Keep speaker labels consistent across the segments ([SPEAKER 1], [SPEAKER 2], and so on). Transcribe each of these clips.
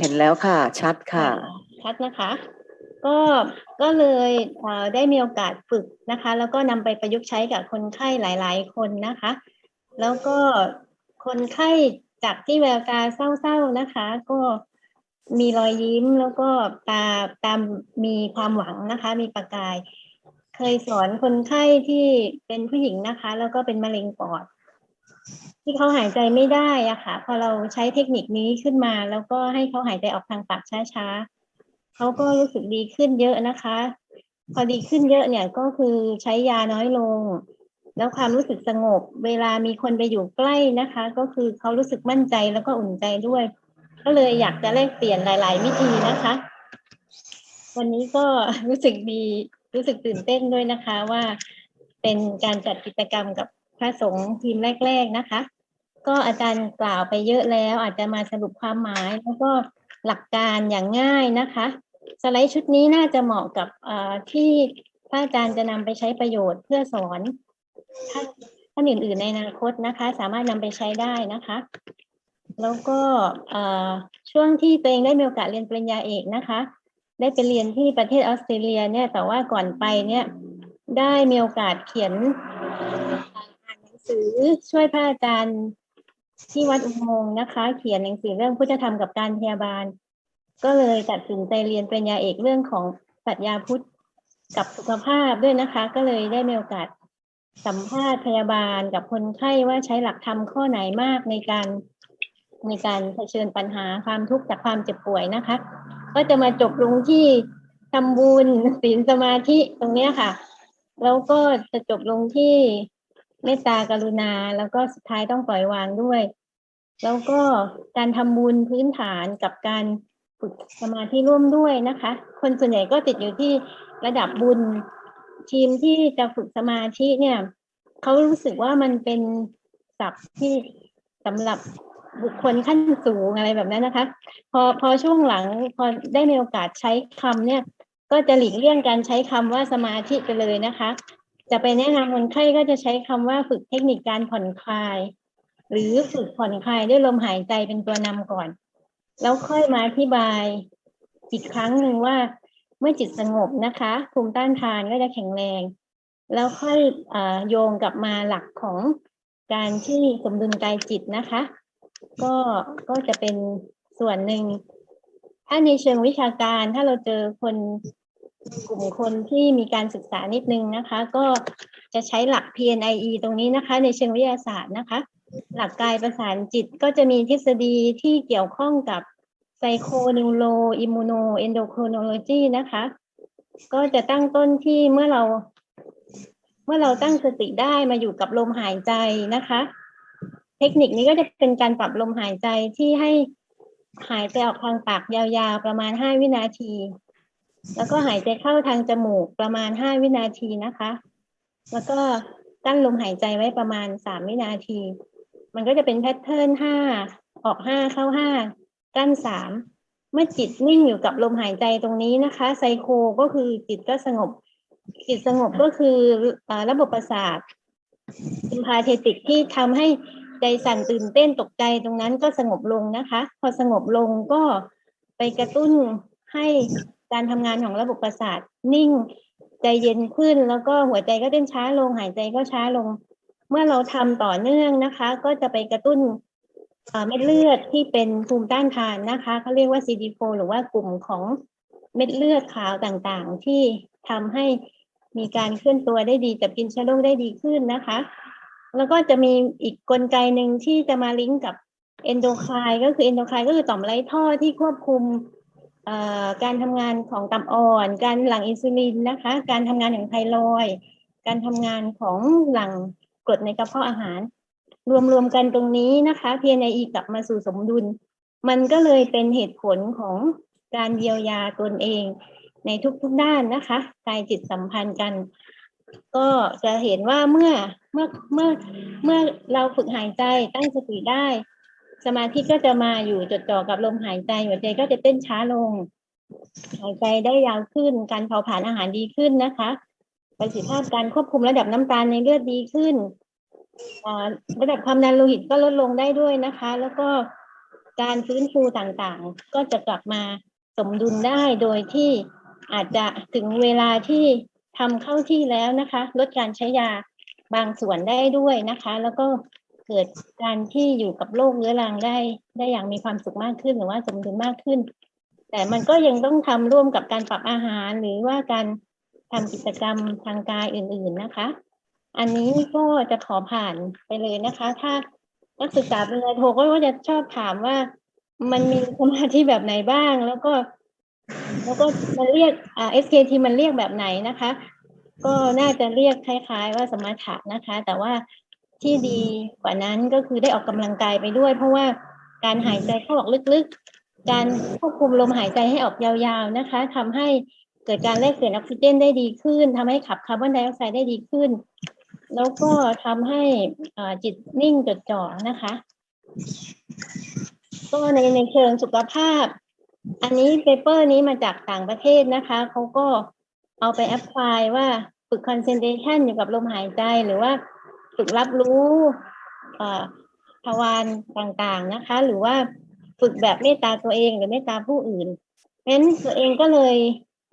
[SPEAKER 1] เห็นแล้วค่ะ ชัดค่ะ
[SPEAKER 2] ชัดนะคะ ก็ก็เลยได้มีโอกาสฝึกนะคะ แล้วก็นำไปประยุกต์ใช้กับคนไข้หลาย ๆ คนนะคะ แล้วก็คนไข้จากที่แววตาเศร้าๆนะคะ ก็มีรอยยิ้มแล้วก็ตาตามมีความหวังนะคะ มีประกาย เคยสอนคนไข้ที่เป็นผู้หญิงนะคะ แล้วก็เป็นมะเร็งปอด ที่เขาหายใจไม่ได้อะค่ะ พอเราใช้เทคนิคนี้ขึ้นมา แล้วก็ให้เขาหายใจออกทางปากช้าๆเขาก็รู้สึกดีขึ้นเยอะนะคะ พอดีขึ้นเยอะเนี่ยก็คือใช้ยาน้อยลง แล้วความรู้สึกสงบ เวลามีคนไปอยู่ใกล้นะคะ ก็คือเขารู้สึกมั่นใจแล้วก็อุ่นใจด้วย ก็เลยอยากจะแลกเปลี่ยนหลาย ๆ วิธีนะคะ วันนี้ก็รู้สึกดีรู้สึกตื่นเต้นด้วยนะคะว่าเป็นการจัดกิจกรรมกับ พระสงฆ์ทีมแรก ๆนะคะ ก็อาจารย์กล่าวไปเยอะแล้ว อาจจะมาสรุปความหมายแล้วก็หลักการอย่างง่ายนะคะ สไลด์ชุดนี้น่าจะเหมาะกับอ่อที่พระอาจารย์จะนำไปใช้ประโยชน์เพื่อสอนท่านท่านอื่น ๆ ในอนาคตนะคะ สามารถนำไปใช้ได้นะคะแล้วก็อ่อช่วงที่ตัวเองได้มีโอกาสเรียนปริญญาเอกนะคะ ได้ไปเรียนที่ประเทศออสเตรเลียเนี่ยแต่ว่าก่อนไปเนี่ยได้มีโอกาสเขียน สือช่วยพระอาจารย์ที่วัดอุโมงค์นะคะ เขียนหนังสือเรื่องพุทธธรรมกับการพยาบาล ก็เลยตัดสินใจเรียนปริญญาเอกเรื่องของปรัชญาพุทธกับสุขภาพด้วยนะคะ ก็เลยได้มีโอกาสสัมภาษณ์พยาบาลกับคนไข้ว่าใช้หลักธรรมข้อไหนมากในการในการเผชิญปัญหาความทุกข์จากความเจ็บป่วยนะคะ ก็จะมาจบลงที่ทำบุญศีลสมาธิตรงนี้ค่ะ แล้วก็จะจบลงที่ เมตตากรุณา แล้วก็สุดท้ายต้องปล่อยวางด้วย แล้วก็การทำบุญพื้นฐานกับการฝึกสมาธิร่วมด้วยนะคะ คนส่วนใหญ่ก็ติดอยู่ที่ระดับบุญทีมที่จะฝึกสมาธิเนี่ยเขารู้สึกว่ามันเป็นศัพท์ที่สำหรับบุคคลขั้นสูงอะไรแบบนั้นนะคะ พอพอช่วงหลังพอได้มีโอกาสใช้คำเนี่ย ก็จะหลีกเลี่ยงการใช้คำว่าสมาธิไปเลยนะคะ จะไปแนะนำคนไข้ก็จะใช้คำว่าฝึกเทคนิคการผ่อนคลาย หรือฝึกผ่อนคลายด้วยลมหายใจเป็นตัวนำก่อน แล้วค่อยมาอธิบายอีกครั้งหนึ่งว่า เมื่อจิตสงบนะคะภูมิต้านทานก็จะแข็งแรง แล้วค่อยอโยงกลับมาหลักของการที่สมดุลกายจิตนะคะ ก็ก็จะเป็นส่วนหนึ่งถ้าในเชิงวิชาการถ้าเราเจอคน กลุ่มคนที่มีการศึกษานิดนึงนะคะ ก็จะใช้หลัก PNIE ตรงนี้นะคะ ในเชิงวิทยาศาสตร์นะคะ หลักกายประสานจิตก็จะมีทฤษฎีที่เกี่ยวข้องกับไซโคนิวโรอิมมูโนเอนโดโครโนโลจีนะคะ ก็จะตั้งต้นที่เมื่อเรา เมื่อเราตั้งสติได้มาอยู่กับลมหายใจนะคะ เทคนิคนี้ก็จะเป็นการปรับลมหายใจที่ให้หายใจออกทางปากยาวๆ ประมาณห้าวินาที แล้วก็หายใจเข้าทางจมูกประมาณห้าวินาทีนะคะ แล้วก็กั้นลมหายใจไว้ประมาณสามวินาที มันก็จะเป็นแพทเทิร์นห้าออกห้าเข้าห้ากั้นสามเมื่อจิตนิ่งอยู่กับลมหายใจตรงนี้นะคะไซโคก็คือจิตก็สงบ จิตสงบก็คือเอ่อระบบประสาทอิมพาเทติกที่ทำให้ใจสั่นตื่นเต้นตกใจตรงนั้นก็สงบลงนะคะ พอสงบลงก็ไปกระตุ้นให้ การทำงานของระบบประสาทนิ่งใจเย็นขึ้น แล้วก็หัวใจก็เต้นช้าลงหายใจก็ช้าลง เมื่อเราทำต่อเนื่องนะคะ ก็จะไปกระตุ้นเม็ดเลือดที่เป็นภูมิต้านทานนะคะเขาเรียกว่า CD4 หรือว่ากลุ่มของเม็ดเลือดขาวต่างๆ ที่ทำให้มีการเคลื่อนตัวได้ดีจับกินเชื้อโรคได้ดีขึ้นนะคะ แล้วก็จะมีอีกกลไกหนึ่งที่จะมาลิงก์กับเอนโดไคน์ก็คือเอนโดไคน์ก็คือต่อมไร้ท่อที่ควบคุม การทำงานของตับอ่อน การหลั่งอินซูลินนะคะ การทำงานของไทรอยการทำงานของหลั่งกรดในกระเพาะอาหาร รวมๆกันตรงนี้นะคะ PNIE กลับมาสู่สมดุล มันก็เลยเป็นเหตุผลของการเยียวยาตนเอง ในทุกๆด้านนะคะกายจิตสัมพันธ์กัน ก็จะเห็นว่าเมื่อเมื่อเมื่อเมื่อเราฝึกหายใจตั้งสติได้ สมาธิก็จะมาอยู่จดจ่อกับลมหายใจหัวใจก็จะเต้นช้าลง หายใจได้ยาวขึ้น การเผาผลาญอาหารดีขึ้นนะคะประสิทธิภาพการควบคุมระดับน้ำตาลในเลือดดีขึ้นระดับความดันโลหิตก็ลดลงได้ด้วยนะคะ แล้วก็การฟื้นฟูต่างๆ ก็จะกลับมาสมดุลได้โดยที่อาจจะถึงเวลาที่ทำเข้าที่แล้วนะคะ ลดการใช้ยาบางส่วนได้ด้วยนะคะ แล้วก็ เกิดการที่อยู่กับโรคเรื้อรังได้ ได้อย่างมีความสุขมากขึ้นหรือว่าสมดุลมากขึ้น แต่มันก็ยังต้องทำร่วมกับการปรับอาหารหรือว่าการทำกิจกรรมทางกายอื่น ๆนะคะ อันนี้ก็จะขอผ่านไปเลยนะคะ ถ้านักศึกษาปริญญาโทก็จะชอบถามว่ามันมีสมาธิแบบไหนบ้าง แล้วก็ แล้วก็มันเรียกอ่า SKT มันเรียกแบบไหนนะคะ ก็น่าจะเรียกคล้าย ๆ ว่าสมถะนะคะ แต่ว่า ที่ดีกว่านั้นก็คือได้ออกกำลังกายไปด้วย เพราะว่าการหายใจเข้าออกลึกๆ การควบคุมลมหายใจให้ออกยาวๆนะคะทำให้เกิดการแลกเปลี่ยนออกซิเจนได้ดีขึ้นทำให้ขับคาร์บอนไดออกไซด์ได้ดีขึ้น แล้วก็ทำให้อ่าจิตนิ่งจดจ่อนะคะ ก็ในในเชิงสุขภาพ อันนี้เปเปอร์นี้มาจากต่างประเทศนะคะเขาก็เอาไปแอพพลายว่าฝึกคอนเซนเทชันอยู่กับลมหายใจหรือว่า ฝึกรับรู้อ่อทวารต่างๆนะคะ หรือว่าฝึกแบบเมตตาตัวเองหรือเมตตาผู้อื่นเพราะนั้นตัวเองก็เลย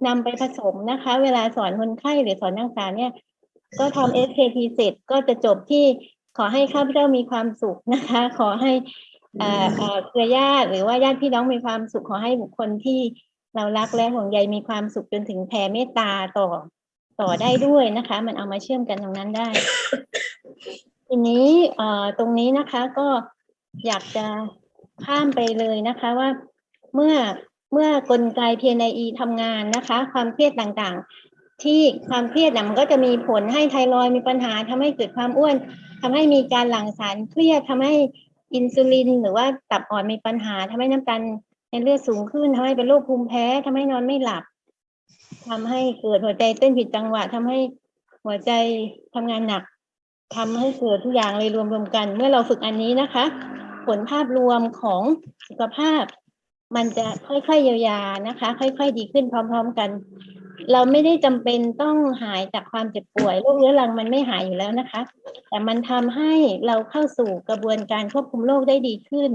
[SPEAKER 2] นำไปผสมนะคะ เวลาสอนคนไข้หรือสอนนักศึกษาเนี่ย ก็ทำ SKT เสร็จก็จะจบที่ขอให้ข้าพเจ้ามีความสุขนะคะ ขอให้อ่อเออเครือญาติหรือว่าญาติพี่น้องมีความสุขขอให้บุคคลที่เรารักและห่วงใยมีความสุขจนถึงแผ่เมตตาต่อต่อได้ด้วยนะคะ มันเอามาเชื่อมกันตรงนั้นได้ ทีนี้เอ่อตรงนี้นะคะก็อยากจะข้ามไปเลยนะคะว่าเมื่อเมื่อกลไก PNIE ทำงานนะคะ ความเครียดต่างๆ ที่ความเครียดนะมันก็จะมีผลให้ไทรอยมีปัญหาทำให้เกิดความอ้วน ทำให้มีการหลั่งสารเครียดทำให้อินซูลิน หรือว่าตับอ่อนมีปัญหาทำให้น้ำตาลในเลือดสูงขึ้นทำให้เป็นโรคภูมิแพ้ทำให้นอนไม่หลับทำให้เกิดหัวใจเต้นผิดจังหวะทำให้หัวใจทำงานหนัก ทำให้เกิดทุกอย่างเลยรวมๆกัน เมื่อเราฝึกอันนี้นะคะ ผลภาพรวมของสุขภาพ มันจะค่อยๆเยียวยานะคะ ค่อย ๆ ดีขึ้นพร้อม ๆ กัน เราไม่ได้จำเป็นต้องหายจากความเจ็บป่วยโรคเรื้อรังมันไม่หายอยู่แล้วนะคะ แต่มันทำให้เราเข้าสู่กระบวนการควบคุมโรคได้ดีขึ้น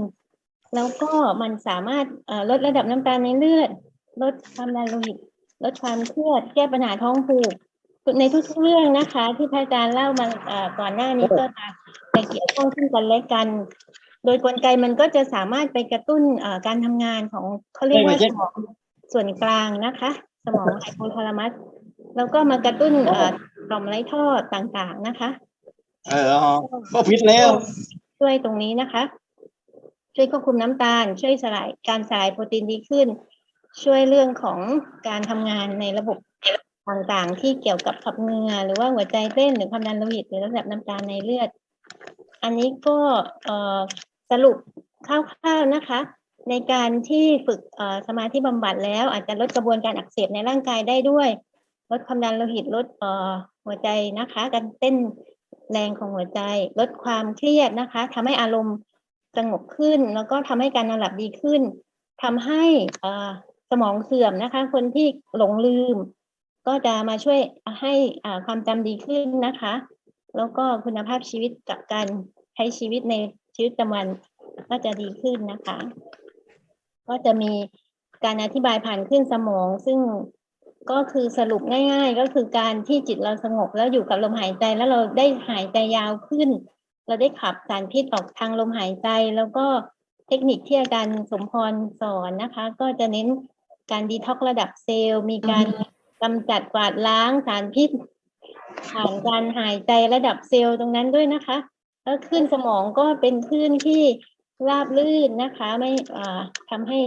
[SPEAKER 2] แล้วก็มันสามารถลดระดับน้ำตาลในเลือด ลดความดันโลหิตลดความเครียดแก้ปัญหาท้องผูก ในทุกๆเรื่องนะคะ ที่พระอาจารย์เล่ามาเอ่อก่อนหน้านี้ก็จะจะเกี่ยวข้องซึ่งกันและกัน โดยกลไกมันก็จะสามารถไปกระตุ้นเอ่อการทำงานของเขาเรียกว่าสมองส่วนกลางนะคะ สมองไฮโพทาลามัสแล้วก็มากระตุ้นเอ่อต่อมไร้ท่อต่างๆนะคะ
[SPEAKER 1] เอออ๋อก็ผิดแล้ว
[SPEAKER 2] ช่วยตรงนี้นะคะ ช่วยควบคุมน้ำตาล ช่วยสลายการสลายโปรตีนดีขึ้น ช่วยเรื่องของการทำงานในระบบ ต่างๆ ที่เกี่ยวกับขับเหงื่อหรือว่าหัวใจเต้นหรือความดันโลหิตหรือระดับน้ำตาลในเลือด อันนี้ก็สรุปคร่าวๆนะคะ ในการที่ฝึกสมาธิบำบัดแล้วอาจจะลดกระบวนการอักเสบในร่างกายได้ด้วย ลดความดันโลหิตลดหัวใจนะคะ การเต้นแรงของหัวใจ ลดความเครียดนะคะทำให้อารมณ์สงบขึ้น แล้วก็ทำให้การนอนหลับดีขึ้นทำให้สมองเสื่อมนะคะ คนที่หลงลืม ก็จะมาช่วยให้ความจำดีขึ้นนะคะ แล้วก็คุณภาพชีวิตกับการใช้ชีวิตในชีวิตประจำวันก็จะดีขึ้นนะคะ ก็จะมีการอธิบายผ่านขึ้นสมอง ซึ่งก็คือสรุปง่าย ๆ ก็คือการที่จิตเราสงบแล้วอยู่กับลมหายใจแล้วเราได้หายใจยาวขึ้น เราได้ขับสารพิษออกทางลมหายใจ แล้วก็เทคนิคที่อาจารย์สมพรสอนนะคะ ก็จะเน้นการดีท็อกระดับเซลล์ มีการ กำจัดกวาดล้างสารพิษผ่านการหายใจระดับเซลล์ตรงนั้นด้วยนะคะแล้วคลื่นสมองก็เป็นคลื่นที่ราบลื่นนะคะ ไม่อ่าทำให้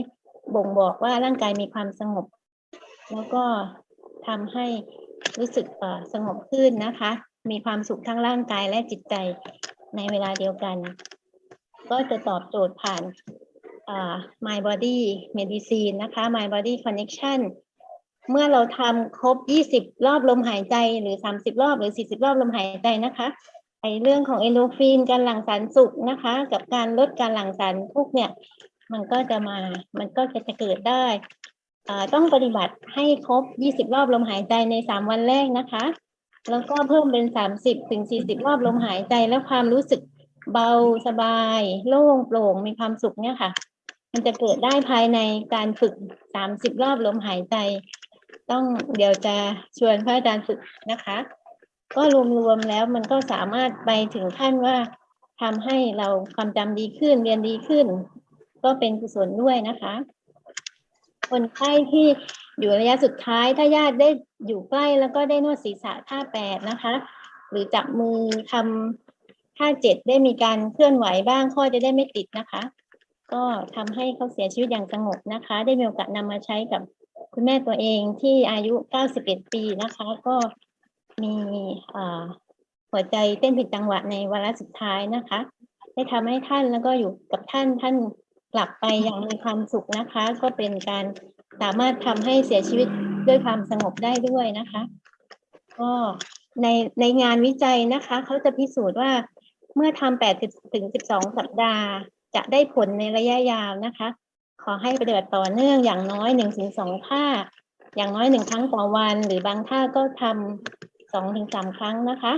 [SPEAKER 2] บ่งบอกว่าร่างกายมีความสงบ แล้วก็ทำให้รู้สึกสงบขึ้นนะคะ มีความสุขทั้งร่างกายและจิตใจในเวลาเดียวกัน ก็จะตอบโจทย์ผ่านอ่า My Body Medicine นะคะ My Body Connection เมื่อเราทำครบ 20 รอบลมหายใจหรือ 30 รอบหรือ 40 รอบลมหายใจนะคะไอเรื่องของเอนโดฟินการหลั่งสารสุขนะคะ กับการลดการหลั่งสารทุกเนี่ย มันก็จะมา มันก็จะจะเกิดได้อ่าต้องปฏิบัติให้ครบ 20 รอบลมหายใจใน 3 วันแรกนะคะ แล้วก็เพิ่มเป็น 30ถึง40 รอบลมหายใจแล้วความรู้สึกเบาสบาย โล่งโปร่งมีความสุขเนี่ยค่ะ มันจะเกิดได้ภายในการฝึกสามสิบรอบลมหายใจ ต้องเดี๋ยวจะชวนพระอาจารย์ฝึกนะคะ ก็รวมๆแล้วมันก็สามารถไปถึงขั้นว่าทำให้เราความจำดีขึ้นเรียนดีขึ้น ก็เป็นกุศลด้วยนะคะ คนไข้ที่อยู่ระยะสุดท้ายถ้าญาติได้อยู่ใกล้แล้วก็ได้นวดศีรษะท่าแปดนะคะ หรือจับมือทำท่าเจ็ดได้มีการเคลื่อนไหวบ้างข้อจะได้ไม่ติดนะคะ ก็ทำให้เขาเสียชีวิตอย่างสงบนะคะ ได้มีโอกาสนำมาใช้กับ คุณแม่ตัวเองที่อายุ 91 ปีนะคะ ก็มีหัวใจเต้นผิดจังหวะในวาระสุดท้ายนะคะ ได้ทำให้ท่านแล้วก็อยู่กับท่านท่านกลับไปอย่างมีความสุขนะคะ ก็เป็นการสามารถทำให้เสียชีวิตด้วยความสงบได้ด้วยนะคะ ก็ในในงานวิจัยนะคะ เขาจะพิสูจน์ว่าเมื่อทำแปดถึงสิบสองสัปดาห์ จะได้ผลในระยะยาวนะคะ ขอให้ปฏิบัติต่อเนื่องอย่างน้อยหนึ่งถึงสองท่า อย่างน้อยหนึ่งครั้งต่อวัน หรือบางท่าก็ทำสองถึงสามครั้งนะคะ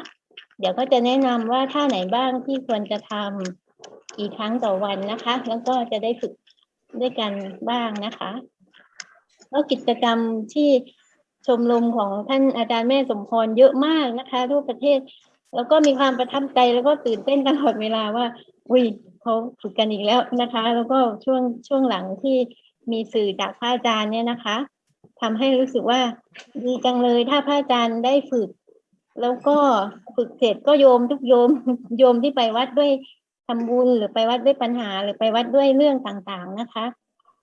[SPEAKER 2] เดี๋ยวก็จะแนะนำว่าท่าไหนบ้างที่ควรจะทำกี่ครั้งต่อวันนะคะ แล้วก็จะได้ฝึกด้วยกันบ้างนะคะแล้วกิจกรรมที่ชมรมของท่านอาจารย์แม่สมพรเยอะมากนะคะ ทั่วประเทศ แล้วก็มีความประทับใจแล้วก็ตื่นเต้นตลอดเวลาว่า อุ้ยเขาฝึกกันอีกแล้วนะคะ แล้วก็ช่วงช่วงหลังที่มีสื่อจากพระอาจารย์เนี่ยนะคะทำให้รู้สึกว่าดีจังเลยถ้าพระอาจารย์ได้ฝึก แล้วก็ฝึกเสร็จก็โยมทุกโยมโยมที่ไปวัดด้วยทำบุญหรือไปวัดด้วยปัญหา หรือไปวัดด้วยเรื่องต่างๆนะคะ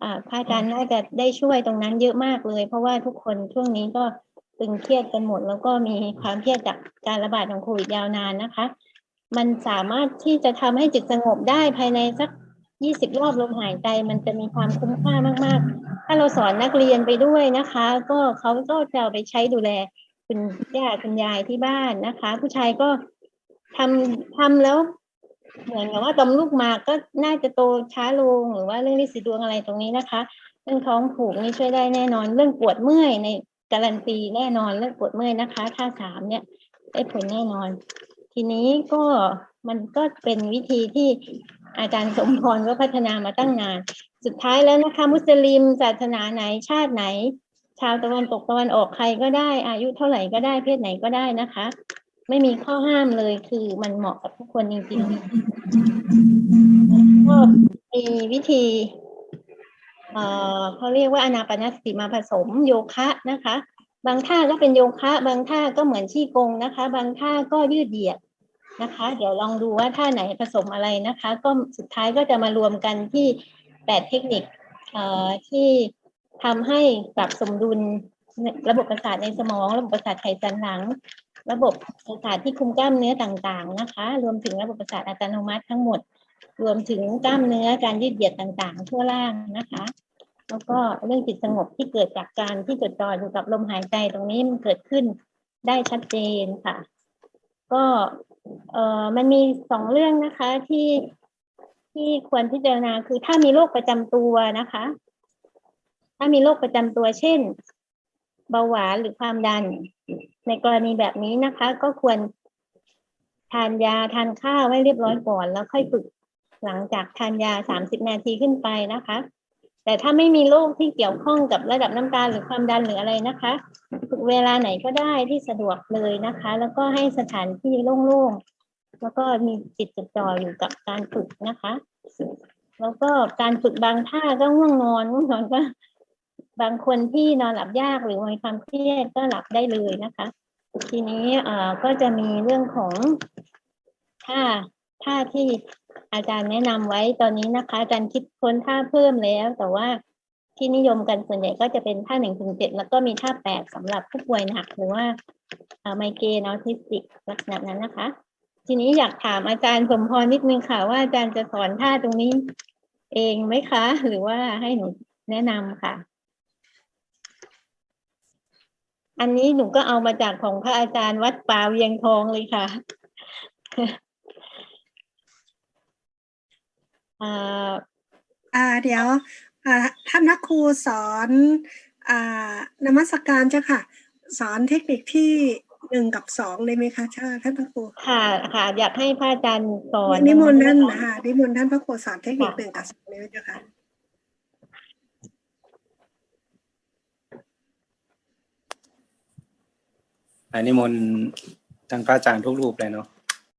[SPEAKER 2] อ่าพระอาจารย์น่าจะได้ช่วยตรงนั้นเยอะมากเลย เพราะว่าทุกคนช่วงนี้ก็ตึงเครียดกันหมด แล้วก็มีความเครียดจากการระบาดของโควิดยาวนานนะคะ มันสามารถที่จะทำให้จิตสงบได้ภายในสักยี่สิบรอบลมหายใจ มันจะมีความคุ้มค่ามาก ๆ ถ้าเราสอนนักเรียนไปด้วยนะคะ ก็เขาก็จะเอาไปใช้ดูแลคุณย่าคุณยายที่บ้านนะคะ ผู้ชายก็ทำทำแล้ว เหมือนกับว่าตอมลูกหมากก็น่าจะโตช้าลงหรือว่าเรื่องลิสีดวงอะไรตรงนี้นะคะเรื่องท้องผูกนี่ช่วยได้แน่นอน เรื่องปวดเมื่อยในการันตีแน่นอนเรื่องปวดเมื่อยนะคะท่าสามเนี่ยได้ผลแน่นอน ทีนี้ก็มันก็เป็นวิธีที่อาจารย์สมพรก็พัฒนามาตั้งนาน สุดท้ายแล้วนะคะ มุสลิมศาสนาไหนชาติไหน ชาวตะวันตกตะวันออกใครก็ได้ อายุเท่าไหร่ก็ได้เพศไหนก็ได้นะคะ ไม่มีข้อห้ามเลยคือมันเหมาะกับทุกคนจริงๆก็มีวิธีเอ่อเขาเรียกว่าอนาปานสติมาผสมโยคะนะคะ บางท่าก็เป็นโยคะบางท่าก็เหมือนชี่กงนะคะ บางท่าก็ยืดเหยียดนะคะ เดี๋ยวลองดูว่าท่าไหนผสมอะไรนะคะ ก็สุดท้ายก็จะมารวมกันที่แปดเทคนิคที่ทำให้ปรับสมดุลระบบประสาทในสมอง ระบบประสาทไขสันหลัง ระบบประสาทที่คุมกล้ามเนื้อต่างๆนะคะ รวมถึงระบบประสาทอัตโนมัติทั้งหมด รวมถึงกล้ามเนื้อการยืดเหยียดต่างๆ ทั่วร่างนะคะ แล้วก็เรื่องจิตสงบที่เกิดจากการที่จดจ่ออยู่กับลมหายใจตรงนี้มันเกิดขึ้นได้ชัดเจนค่ะ ก็เออมันมีสองเรื่องนะคะที่ที่ควรพิจารณาคือถ้ามีโรคประจำตัวนะคะ ถ้ามีโรคประจำตัวเช่น เบาหวานหรือความดัน ในกรณีแบบนี้นะคะ ก็ควรทานยาทานข้าวไว้เรียบร้อยก่อน แล้วค่อยฝึกหลังจากทานยาสามสิบนาทีขึ้นไปนะคะ แต่ถ้าไม่มีโรคที่เกี่ยวข้องกับระดับน้ำตาลหรือความดันหรืออะไรนะคะฝึกเวลาไหนก็ได้ที่สะดวกเลยนะคะ แล้วก็ให้สถานที่โล่งๆแล้วก็มีจิตจดจ่ออยู่กับการฝึกนะคะ แล้วก็การฝึกบางท่าก็ง่วงนอนง่วงนอนก็ บางคนที่นอนหลับยากหรือมีความเครียดก็หลับได้เลยนะคะ ทีนี้เอ่อก็จะมีเรื่องของท่าท่าที่ อาจารย์แนะนำไว้ตอนนี้นะคะ อาจารย์คิดค้นท่าเพิ่มแล้ว แต่ว่าที่นิยมกันส่วนใหญ่ก็จะเป็นท่าหนึ่งถึงเจ็ดแล้วก็มีท่าแปดสำหรับผู้ป่วยหนักหรือว่าไมเกรนออทิสติกลักษณะนั้นนะคะ ทีนี้อยากถามอาจารย์สมพรนิดนึงค่ะ ว่าอาจารย์จะสอนท่าตรงนี้เองไหมคะ หรือว่าให้หนูแนะนำค่ะ อันนี้หนูก็เอามาจากของพระอาจารย์วัดป่าเวียงทองเลยค่ะ อ่า
[SPEAKER 3] อ่าเดี๋ยวท่านนักครูสอนอ่านมัสการเจ้าค่ะ สอนเทคนิคที่หนึ่งกับสองเลยไหมคะท่านท่านพระครู
[SPEAKER 2] ค่ะค่ะ อยากให้พระอาจารย์สอน
[SPEAKER 3] นิมนต์ท่านนะคะนิมนต์ท่านพระครูสอนเทคนิคหนึ่งกับสองเลยเจ้าค่ะ
[SPEAKER 4] อันนี้มนต์ทางพระอาจารย์ทุกรูปเลยเนาะ